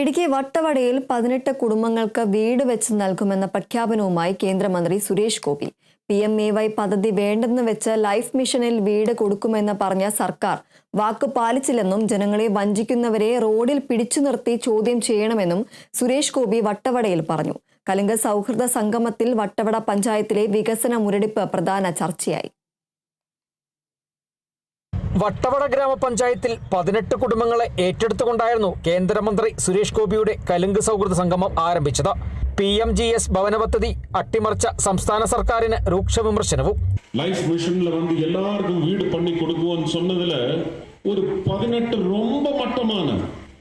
ഇടുക്കി വട്ടവടയിൽ പതിനെട്ട് കുടുംബങ്ങൾക്ക് വീട് വെച്ച് നൽകുമെന്ന പ്രഖ്യാപനവുമായി കേന്ദ്രമന്ത്രി Suresh Gopi. P M A Y പദ്ധതി വേണ്ടെന്ന് വെച്ച് ലൈഫ് മിഷനിൽ വീട് കൊടുക്കുമെന്ന് പറഞ്ഞ സർക്കാർ വാക്ക് പാലിച്ചില്ലെന്നും ജനങ്ങളെ വഞ്ചിക്കുന്നവരെ റോഡിൽ പിടിച്ചു നിർത്തി ചോദ്യം ചെയ്യണമെന്നും സുരേഷ് ഗോപി വട്ടവടയിൽ പറഞ്ഞു. കലിംഗ സൗഹൃദ സംഗമത്തിൽ വട്ടവട പഞ്ചായത്തിലെ വികസന മുരടിപ്പ് പ്രധാന ചർച്ചയായി. വട്ടവട ഗ്രാമപഞ്ചായത്തിൽ പതിനെട്ട് കുടുംബങ്ങളെ ഏറ്റെടുത്തുകൊണ്ടായിരുന്നു കേന്ദ്രമന്ത്രി സുരേഷ് ഗോപിയുടെ കലുങ്ക് സൗഹൃദ സംഗമം ആരംഭിച്ചത് പി എം ജി എസ് ഭവന പദ്ധതി അട്ടിമറിച്ച സംസ്ഥാന സർക്കാരിന് രൂക്ഷ വിമർശനവും லைஃப் மிஷன்ல வந்து எல்லாருக்கும் வீடு பண்ணி கொடுக்குவோம்னு சொன்னதுல ஒரு பதினெட்டு ரொம்ப மட்டமான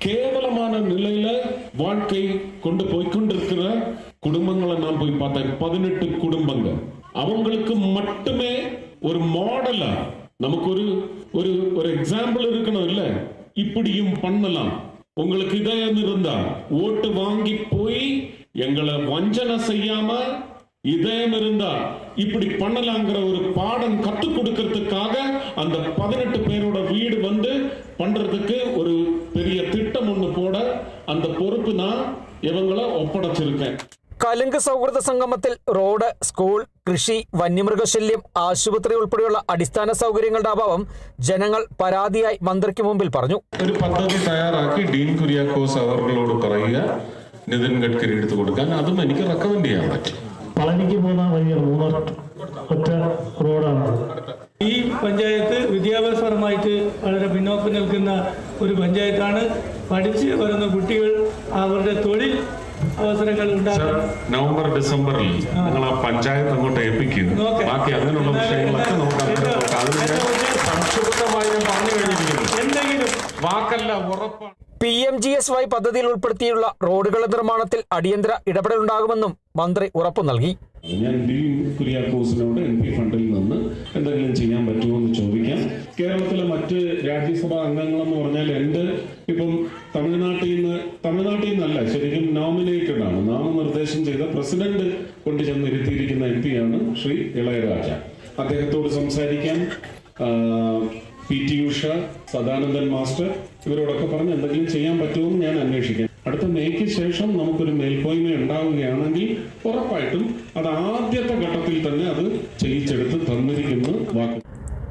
கேவலமான நிலையில வாழ்க்கை கொண்டு போய் கொண்டிருக்கிற குடும்பங்களை நான் போய் பார்த்தேன் பதினெட்டு குடும்பங்கள் அவங்களுக்கு மட்டுமே ஒரு மாடலா நமக்கு ஒரு ஒரு ஒரு எக்ஸாம்பிள் இருக்கணும் இல்ல இப்படியும் பண்ணலாம் உங்களுக்கு இதயம் இருந்தா ஓட்டு வாங்கி போய் எங்களை வஞ்சனை செய்யாம இதயம் இருந்தா இப்படி பண்ணலாங்கிற ஒரு பாடம் கத்துக் கொடுக்கறதுக்காக அந்த பதினெட்டு பேரோட வீடு வந்து பண்றதுக்கு ஒரு பெரிய திட்டம் ஒண்ணு போட அந்த பொறுப்பு நான் இவங்கள ஒப்படைச்சிருக்கேன் കലുങ്ക് സൗഹൃദ സംഗമത്തിൽ റോഡ് സ്കൂൾ കൃഷി വന്യമൃഗശല്യം ആശുപത്രി ഉൾപ്പെടെയുള്ള അടിസ്ഥാന സൗകര്യങ്ങളുടെ അഭാവം ജനങ്ങൾ പരാതിയായി മന്ത്രിക്ക് മുമ്പിൽ പറഞ്ഞു. ഒരു പദ്ധതി തയ്യാറാക്കി ഡീൻ കുര്യാക്കോസ് അവരോട് പറയുക നിതിൻ ഗഡ്കരി എടുത്തു കൊടുക്കാൻ. അതും എനിക്ക് റെക്കമെൻഡ് ചെയ്യാൻ പറ്റും പളനിക്ക് മൂന്നാം വലിയ ഒറ്റ റോഡാണ്. ഈ പഞ്ചായത്ത് വിദ്യാഭ്യാസപരമായിട്ട് വളരെ പിന്നോക്കം നിൽക്കുന്ന ഒരു പഞ്ചായത്താണ്. പഠിച്ച് വരുന്ന കുട്ടികൾ അവരുടെ തൊഴിൽ അവസരങ്ങൾ സർ നവംബർ ഡിസംബറിൽ നിങ്ങൾ ആ പഞ്ചായത്ത് അങ്ങോട്ട് ഏൽപ്പിക്കും ബാക്കി അങ്ങനെയുള്ള വിഷയങ്ങളൊക്കെ നമുക്ക് നോക്കാം അതിന് സംക്ഷിപ്തമായി ഞാൻ പറഞ്ഞു കഴിഞ്ഞിരിക്കുന്നു. എന്തെങ്കിലും വാക്കല്ല ഉറപ്പാണ്. P M G S Y പദ്ധതിയിൽ ഉൾപ്പെടുത്തിയുള്ള റോഡുകളുടെ നിർമ്മാണത്തിൽ അടിയന്തര ഇടപെടലുണ്ടാകുമെന്നും മന്ത്രി ഉറപ്പു നൽകി. ഞാൻ ഡീൻ കുര്യാക്കോസിനോട് എം പി ഫണ്ടിൽ നിന്ന് എന്തെങ്കിലും ചെയ്യാൻ പറ്റുമോ എന്ന് ചോദിക്കാം. കേരളത്തിലെ മറ്റ് രാജ്യസഭാ അംഗങ്ങളെന്ന് പറഞ്ഞാൽ എന്റെ ഇപ്പം തമിഴ്നാട്ടിൽ നിന്ന് തമിഴ്നാട്ടിൽ നിന്നല്ല ശരിക്കും നോമിനേറ്റഡ് ആണ്. നാമനിർദ്ദേശം ചെയ്ത പ്രസിഡന്റ് കൊണ്ടു ചെന്നിരുത്തിയിരിക്കുന്ന എം പിയാണ് ശ്രീ ഇളയരാജ. അദ്ദേഹത്തോട് സംസാരിക്കാൻ P T Usha Sadanandan master ഇവരോടൊക്കെ പറഞ്ഞ് എന്തെങ്കിലും ചെയ്യാൻ പറ്റുമോ എന്ന് ഞാൻ അന്വേഷിക്കാം. അടുത്ത മേയ്ക്ക് ശേഷം നമുക്കൊരു മേൽക്കോയ്മ ഉണ്ടാവുകയാണെങ്കിൽ ഉറപ്പായിട്ടും അത് ആദ്യത്തെ ഘട്ടത്തിൽ തന്നെ അത് ചെയ്യിച്ചെടുത്ത് തന്നിരിക്കുന്നു വാക്ക്.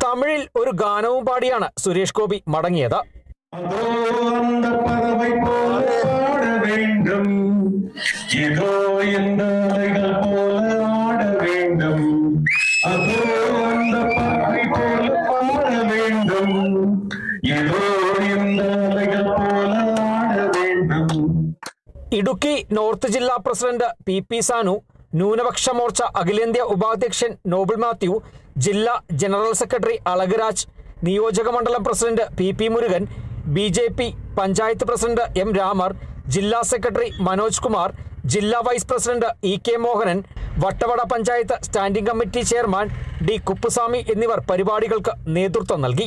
തമിഴിൽ ഒരു ഗാനവും പാടിയാണ് സുരേഷ് ഗോപി മടങ്ങിയത്. ഇടുക്കി നോർത്ത് ജില്ലാ പ്രസിഡന്റ് പി പി സാനു ന്യൂനപക്ഷ മോർച്ച അഖിലേന്ത്യാ ഉപാധ്യക്ഷൻ നോബിൾ മാത്യു ജില്ലാ ജനറൽ സെക്രട്ടറി അളഗരാജ് നിയോജക മണ്ഡലം president P P Murugan B J P panchayat president M Ramar ജില്ലാ സെക്രട്ടറി മനോജ് കുമാർ ജില്ലാ vice president E K Mohanan Vattavada panchayat standing committee chairman D Kuppuswamy എന്നിവർ പരിപാടികൾക്ക് നേതൃത്വം നൽകി.